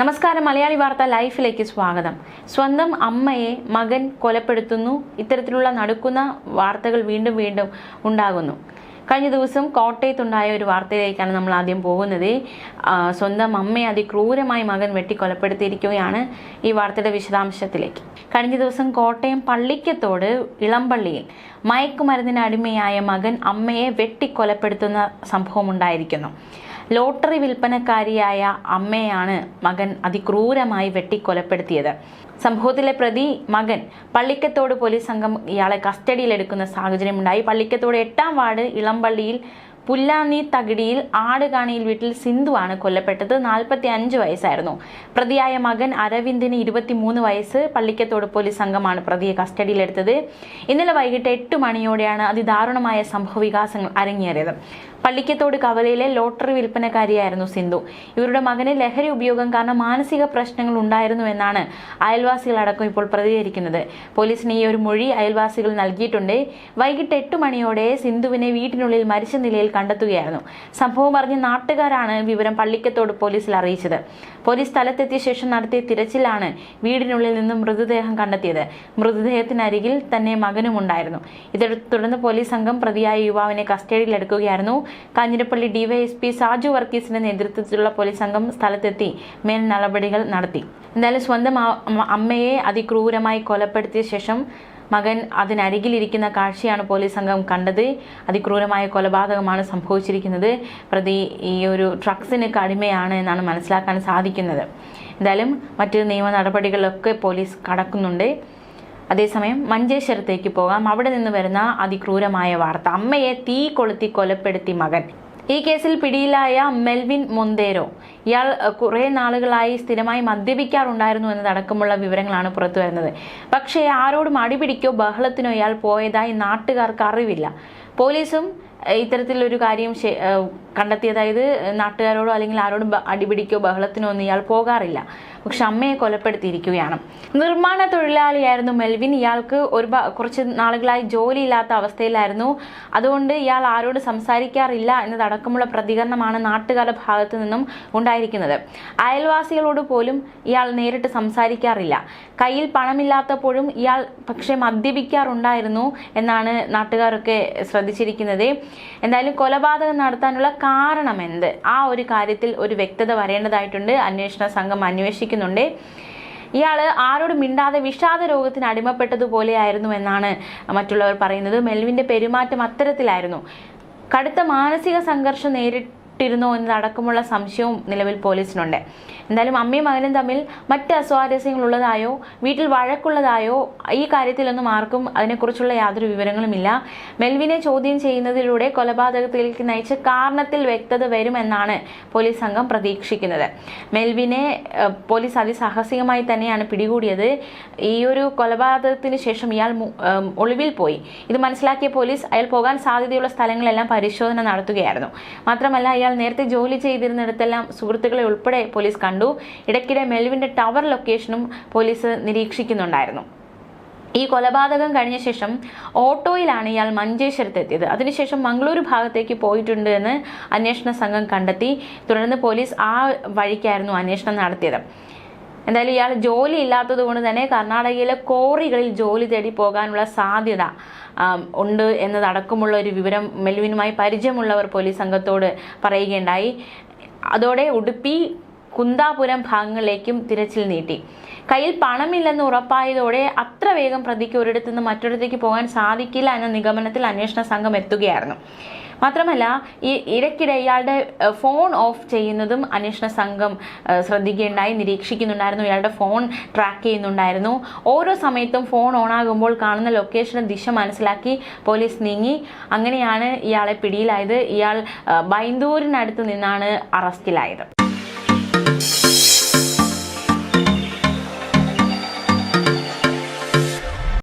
നമസ്കാരം മലയാളി വാർത്ത ലൈഫിലേക്ക് സ്വാഗതം. സ്വന്തം അമ്മയെ മകൻ കൊലപ്പെടുത്തുന്നു. ഇത്തരത്തിലുള്ള നടക്കുന്ന വാർത്തകൾ വീണ്ടും വീണ്ടും ഉണ്ടാകുന്നു. കഴിഞ്ഞ ദിവസം കോട്ടയത്തുണ്ടായ ഒരു വാർത്തയിലേക്കാണ് നമ്മൾ ആദ്യം പോകുന്നത്. സ്വന്തം അമ്മയെ അതിക്രൂരമായി മകൻ വെട്ടിക്കൊലപ്പെടുത്തിയിരിക്കുകയാണ് ഈ വാർത്തയുടെ വിശദാംശത്തിലേക്ക്. കഴിഞ്ഞ ദിവസം കോട്ടയം പള്ളിക്കത്തോട് ഇളംപള്ളിയിൽ മയക്കുമരുന്നിന് അടിമയായ മകൻ അമ്മയെ വെട്ടിക്കൊലപ്പെടുത്തുന്ന സംഭവം ഉണ്ടായിരിക്കുന്നു. ലോട്ടറി വിൽപ്പനക്കാരിയായ അമ്മയാണ് മകൻ അതിക്രൂരമായി വെട്ടിക്കൊലപ്പെടുത്തിയത്. സംഭവത്തിലെ പ്രതി മകൻ പള്ളിക്കത്തോട് പോലീസ് സംഘം ഇയാളെ കസ്റ്റഡിയിലെടുക്കുന്ന സാഹചര്യമുണ്ടായി. പള്ളിക്കത്തോട് എട്ടാം വാർഡ് ഇളംപള്ളിയിൽ പുല്ലാന്നി തകിടിയിൽ ആടുകാണിയിൽ വീട്ടിൽ സിന്ധുവാണ് കൊല്ലപ്പെട്ടത്. നാൽപ്പത്തി അഞ്ച് വയസ്സായിരുന്നു. പ്രതിയായ മകൻ അരവിന്ദിന് ഇരുപത്തിമൂന്ന് വയസ്സ്. പള്ളിക്കത്തോട് പോലീസ് സംഘമാണ് പ്രതിയെ കസ്റ്റഡിയിലെടുത്തത്. ഇന്നലെ വൈകിട്ട് എട്ട് മണിയോടെയാണ് അതിദാരുണമായ സംഭവ വികാസങ്ങൾ അരങ്ങേറിയത്. പള്ളിക്കത്തോട് കവലയിലെ ലോട്ടറി വിൽപ്പനക്കാരിയായിരുന്നു സിന്ധു. ഇവരുടെ മകന് ലഹരി ഉപയോഗം കാരണം മാനസിക പ്രശ്നങ്ങൾ ഉണ്ടായിരുന്നു എന്നാണ് അയൽവാസികളടക്കം ഇപ്പോൾ പ്രതികരിക്കുന്നത്. പോലീസിന് ഈ ഒരു മൊഴി അയൽവാസികൾ നൽകിയിട്ടുണ്ട്. വൈകിട്ട് എട്ട് മണിയോടെ സിന്ധുവിനെ വീട്ടിനുള്ളിൽ മരിച്ച നിലയിൽ കണ്ടെത്തുകയായിരുന്നു. സംഭവം അറിഞ്ഞ നാട്ടുകാരാണ് വിവരം പള്ളിക്കത്തോട് പോലീസിൽ അറിയിച്ചത്. പോലീസ് സ്ഥലത്തെത്തിയ ശേഷം നടത്തിയ തിരച്ചിലാണ് വീടിനുള്ളിൽ നിന്നും മൃതദേഹം കണ്ടെത്തിയത്. മൃതദേഹത്തിനരികിൽ തന്നെ മകനും ഉണ്ടായിരുന്നു ഇതേ തുടർന്ന് പോലീസ് സംഘം പ്രതിയായ യുവാവിനെ കസ്റ്റഡിയിലെടുക്കുകയായിരുന്നു. കാഞ്ഞിരപ്പള്ളി ഡിവൈഎസ്പി സാജു വർഗീസിന്റെ നേതൃത്വത്തിലുള്ള പോലീസ് സംഘം സ്ഥലത്തെത്തി മേൽ നടപടികൾ നടത്തി. എന്തായാലും സ്വന്തം അമ്മയെ അതിക്രൂരമായി കൊലപ്പെടുത്തിയ ശേഷം മകൻ അതിനരികിലിരിക്കുന്ന കാഴ്ചയാണ് പോലീസ് സംഘം കണ്ടത്. അതിക്രൂരമായ കൊലപാതകമാണ് സംഭവിച്ചിരിക്കുന്നത്. പ്രതി ഈ ഒരു ഡ്രഗ്സിന് കടിമയാണ് എന്നാണ് മനസ്സിലാക്കാൻ സാധിക്കുന്നത്. എന്തായാലും മറ്റ് നിയമ നടപടികളിലൊക്കെ പോലീസ് കടക്കുന്നുണ്ട്. അതേസമയം മഞ്ചേശ്വരത്തേക്ക് പോകാം. അവിടെ നിന്ന് വരുന്ന അതിക്രൂരമായ വാർത്ത. അമ്മയെ തീ കൊളുത്തി കൊലപ്പെടുത്തി മകൻ. ഈ കേസിൽ പിടിയിലായ മെൽവിൻ മൊന്തേരോ. ഇയാൾ കുറേ നാളുകളായി സ്ഥിരമായി മദ്യപിക്കാറുണ്ടായിരുന്നു എന്നതടക്കമുള്ള വിവരങ്ങളാണ് പുറത്തു വരുന്നത്. പക്ഷേ ആരോടും അടിപിടിക്കോ ബഹളത്തിനോ ഇയാൾ പോയതായി നാട്ടുകാർക്ക് അറിവില്ല. പോലീസും ഇത്തരത്തിലൊരു കാര്യം കണ്ടെത്തിയതായത് നാട്ടുകാരോടോ അല്ലെങ്കിൽ ആരോടും അടിപിടിക്കോ ബഹളത്തിനോ ഒന്നും ഇയാൾ പോകാറില്ല. പക്ഷെ അമ്മയെ കൊലപ്പെടുത്തിയിരിക്കുകയാണ്. നിർമ്മാണ തൊഴിലാളിയായിരുന്നു മെൽവിൻ. ഇയാൾക്ക് ഒരു കുറച്ച് നാളുകളായി ജോലി ഇല്ലാത്ത അവസ്ഥയിലായിരുന്നു. അതുകൊണ്ട് ഇയാൾ ആരോട് സംസാരിക്കാറില്ല എന്നതടക്കമുള്ള പ്രതികരണമാണ് നാട്ടുകാരുടെ ഭാഗത്തു നിന്നും ഉണ്ടായിരിക്കുന്നത്. അയൽവാസികളോട് പോലും ഇയാൾ നേരിട്ട് സംസാരിക്കാറില്ല. കയ്യിൽ പണമില്ലാത്തപ്പോഴും ഇയാൾ പക്ഷേ മദ്യപിക്കാറുണ്ടായിരുന്നു എന്നാണ് നാട്ടുകാരൊക്കെ ശ്രദ്ധിച്ചിരിക്കുന്നത്. എന്തായാലും കൊലപാതകം നടത്താനുള്ള കാരണം എന്ത്? ആ ഒരു കാര്യത്തിൽ ഒരു വ്യക്തത വരേണ്ടതായിട്ടുണ്ട്. അന്വേഷണ സംഘം അന്വേഷിക്കുന്നുണ്ട് ഇയാൾ ആരോടും മിണ്ടാതെ വിഷാദ രോഗത്തിന് അടിമപ്പെട്ടതുപോലെയായിരുന്നു എന്നാണ് മറ്റുള്ളവർ പറയുന്നത്. മെൽവിന്റെ പെരുമാറ്റം അത്തരത്തിലായിരുന്നു. കടുത്ത മാനസിക സംഘർഷം നേരിട്ടിരുന്നോ എന്നതടക്കമുള്ള സംശയവും നിലവിൽ പോലീസിനുണ്ട്. എന്തായാലും അമ്മയും മകനും തമ്മിൽ മറ്റ് അസ്വാരസ്യങ്ങൾ ഉള്ളതായോ വീട്ടിൽ വഴക്കുള്ളതായോ ഈ കാര്യത്തിലൊന്നും ആർക്കും അതിനെക്കുറിച്ചുള്ള യാതൊരു വിവരങ്ങളുമില്ല. മെൽവിനെ ചോദ്യം ചെയ്യുന്നതിലൂടെ കൊലപാതകത്തിലേക്ക് നയിച്ച കാരണത്തിൽ വ്യക്തത വരുമെന്നാണ് പോലീസ് സംഘം പ്രതീക്ഷിക്കുന്നത്. മെൽവിനെ പോലീസ് അതിസാഹസികമായി തന്നെയാണ് പിടികൂടിയത്. ഈ ഒരു കൊലപാതകത്തിന് ശേഷം ഇയാൾ ഒളിവിൽ പോയി. ഇത് മനസ്സിലാക്കിയ പോലീസ് അയാൾ പോകാൻ സാധ്യതയുള്ള സ്ഥലങ്ങളെല്ലാം പരിശോധന നടത്തുകയായിരുന്നു. മാത്രമല്ല ഇയാൾ നേരത്തെ ജോലി ചെയ്തിരുന്നിടത്തെല്ലാം സുഹൃത്തുക്കളെ ഉൾപ്പെടെ പോലീസ് കണ്ടു. ഇടയ്ക്കിടെ മെൽവിന്റെ ടവർ ലൊക്കേഷനും പോലീസ് നിരീക്ഷിക്കുന്നുണ്ടായിരുന്നു. ഈ കൊലപാതകം കഴിഞ്ഞ ശേഷം ഓട്ടോയിലാണ് ഇയാൾ മഞ്ചേശ്വരത്ത് എത്തിയത്. അതിനുശേഷം മംഗളൂരു ഭാഗത്തേക്ക് പോയിട്ടുണ്ട് എന്ന് അന്വേഷണ സംഘം കണ്ടെത്തി. തുടർന്ന് പോലീസ് ആ വഴിക്കായിരുന്നു അന്വേഷണം നടത്തിയത്. എന്തായാലും ഇയാൾ ജോലി ഇല്ലാത്തത് കൊണ്ട് തന്നെ കർണാടകയിലെ കോറികളിൽ ജോലി തേടി പോകാനുള്ള സാധ്യത ഉണ്ട് എന്നതടക്കമുള്ള ഒരു വിവരം മെൽവിനുമായി പരിചയമുള്ളവർ പോലീസ് സംഘത്തോട് പറയുകയുണ്ടായി. അതോടെ ഉടുപ്പി കുന്താപുരം ഭാഗങ്ങളിലേക്കും തിരച്ചിൽ നീട്ടി. കയ്യിൽ പണമില്ലെന്ന് ഉറപ്പായതോടെ അത്ര വേഗം പ്രതിക്ക് ഒരിടത്തു നിന്ന് മറ്റൊരിടത്തേക്ക് പോകാൻ സാധിക്കില്ല എന്ന നിഗമനത്തിൽ അന്വേഷണ സംഘം എത്തുകയായിരുന്നു. മാത്രമല്ല ഈ ഇടയ്ക്കിടെ ഇയാളുടെ ഫോൺ ഓഫ് ചെയ്യുന്നതും അന്വേഷണ സംഘം ശ്രദ്ധിക്കുകയുണ്ടായി നിരീക്ഷിക്കുന്നുണ്ടായിരുന്നു. ഇയാളുടെ ഫോൺ ട്രാക്ക് ചെയ്യുന്നുണ്ടായിരുന്നു. ഓരോ സമയത്തും ഫോൺ ഓൺ ആകുമ്പോൾ കാണുന്ന ലൊക്കേഷൻ ദിശ മനസ്സിലാക്കി പോലീസ് നീങ്ങി. അങ്ങനെയാണ് ഇയാളെ പിടിയിലായത്. ഇയാൾ ബൈന്ദൂരിനടുത്ത് നിന്നാണ് അറസ്റ്റിലായത്.